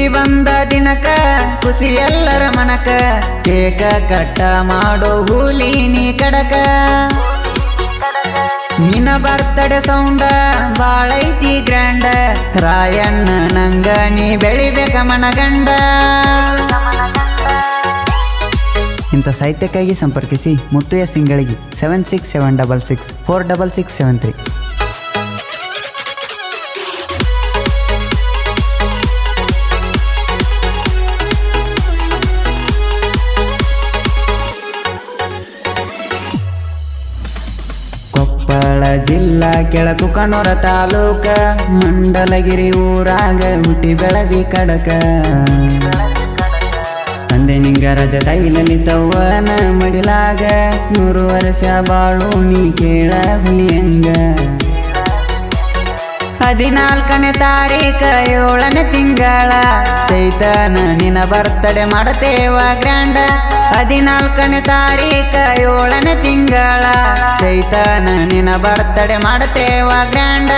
ಹುಟ್ಟಿ ಬಂದ ದಿನಕ ಖುಷಿ ಎಲ್ಲರ ಮನಕ ಕೇಕ ಕಟ್ಟ ಮಾಡೋ ಹೂಲಿ ನೀ ಕಡಕ. ನಿನ್ನ ಬರ್ತಡೆ ಸೌಂಡ ಬಾಳೈತಿ ಗ್ರ್ಯಾಂಡ ರಾಯಣ್ಣ ನಂಗ ನೀ ಬೆಳಿಬೇಕ ಮನಗಂಡ. ಇಂಥ ಸಾಹಿತ್ಯಕ್ಕಾಗಿ ಸಂಪರ್ಕಿಸಿ ಮುತ್ತುಯ ಸಿಂಗಳಿಗೆ seven six seven double six four double six seven three Koppal ಜಿಲ್ಲಾ ಕೆಳಕು ಕನೂರ ತಾಲೂಕ, ಮಂಡಲಗಿರಿ ಊರಾಗ ಹುಟ್ಟಿ ಬೆಳದಿ ಕಡಕ. ತಂದೆ ನಿಂಗ ರಜ ತೈಲಲಿತವ್ವನ ಮಡಿಲಾಗ, ನೂರು ವರ್ಷ ಬಾಳು ನೀ ಕೇಳ ಹುಲಿಯಂಗ ಹದಿನಾಲ್ಕನೇ ತಾರೀಕ ಏಳನೇ ತಿಂಗಳ, ಚೈತನ ನಿನ್ನ ಬರ್ತಡೆ ಮಾಡತೇವ ಗ್ರ್ಯಾಂಡ. ಹದಿನಾಲ್ಕನೇ ತಾರೀಕ, ಏಳನೇ ತಿಂಗಳ. ಚೈತನ ನಿನ ಬರ್ತಡೆ ಮಾಡತೇವ ಗ್ರ್ಯಾಂಡ.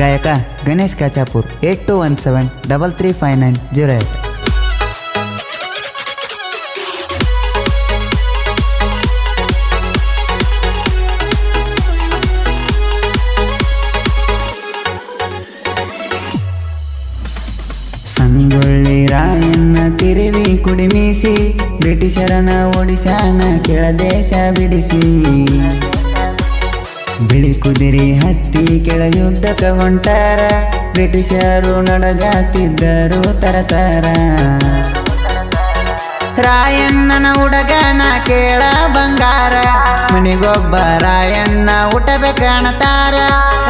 ಗಾಯಕ Ganesh Kachapur eight two one seven double three five nine zero eight. Sangolli Rayanna ತಿರುವಿ ಕುಡಿಮೀಸಿ ಬ್ರಿಟಿಷರನ ಒಡಿಶಾನ ಕೆಳದೇಶ ಬಿಡಿಸಿ. ಬಿಳಿ ಕುದಿರಿ ಹತ್ತಿ ಕೆಳ ಯುದ್ಧಕ ಹೊಂಟಾರ, ಬ್ರಿಟಿಷರು ನಡಗಾತಿದ್ದರು ತರತಾರ. ರಾಯಣ್ಣನ ಹುಡುಗನ ಕೇಳ ಬಂಗಾರ, ಮನಿಗೊಬ್ಬ ರಾಯಣ್ಣ ಊಟಬೇಕಣತಾರ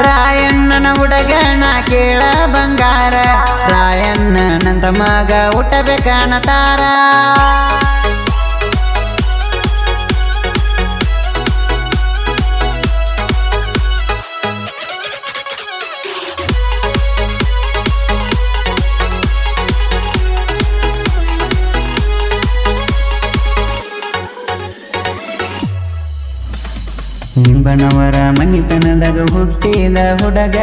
ರಾಯಣ್ಣನ ಹುಡುಗನ ಕೇಳ ಮಗ ಊಟಬೇಕಣತಾರ ನಿಂಬನವರ ಮನಿತನದಾಗ ಹುಟ್ಟಿದ ಹುಡಗ,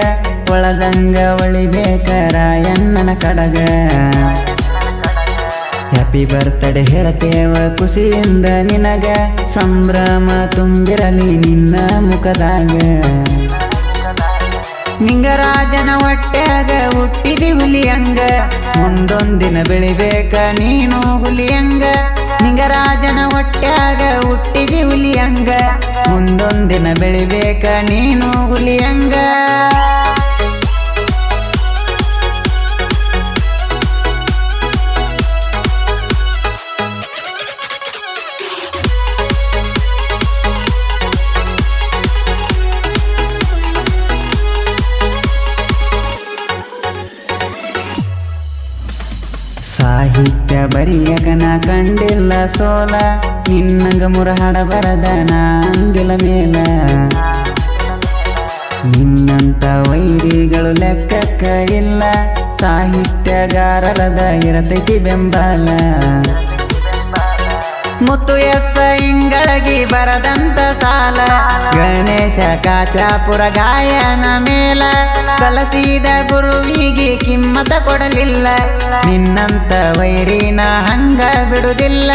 ಒಳದಂಗ ಒಳಿಬೇಕ ರಾಯಣ್ಣನ ಕಡಗ. ಹ್ಯಾಪಿ ಬರ್ತಡೆ ಹೇಳತೇವ ಖುಷಿಯಿಂದ ನಿನಗ, ಸಂಭ್ರಮ ತುಂಬಿರಲಿ ನಿನ್ನ ಮುಖದಾಗ. ನಿಂಗರಾಜನ ಹೊಟ್ಟೆಯಾಗ ಹುಟ್ಟಿದಿ ಹುಲಿಯಂಗ, ಮುಂದೊಂದಿನ ಬೆಳಿಬೇಕ ನೀನು ಹುಲಿಯಂಗ. ನಿಂಗರಾಜನ ಹೊಟ್ಟ್ಯಾಗ ಹುಟ್ಟಿದಿ ಹುಲಿಯಂಗ. ಮುಂದೊಂದಿನ ಬೆಳಿಬೇಕ ನೀನು ಹುಲಿಯಂಗ. ಸಾಹಿತ್ಯ ಬರಿಯಕನ ಕಂಡಿಲ್ಲ ಸೋಲ. ನಿನ್ನಂಗ ಮುರಹಾಡ ಬರದ ನಂದಿಲ ಮೇಲ. ನಿನ್ನಂತ ವೈರಿಗಳು ಲೆಕ್ಕಕ್ಕ ಇಲ್ಲ. ಸಾಹಿತ್ಯಗಾರರದ ಇರತೈತಿ ಬೆಂಬಲ. ಮುತ್ತು ಎಸ್ಸ ಇಂಗಳಗಿ ಬರದಂತ ಸಾಲ. ಗಣೇಶ ಕಾಚಾಪುರ ಗಾಯನ ಮೇಲ. ಕಲಸಿದ ಗುರುವಿಗೆ ಕಿಮ್ಮತ ಕೊಡಲಿಲ್ಲ. ನಿನ್ನಂತ ವೈರಿನ ಹಂಗ ಬಿಡುದಿಲ್ಲ.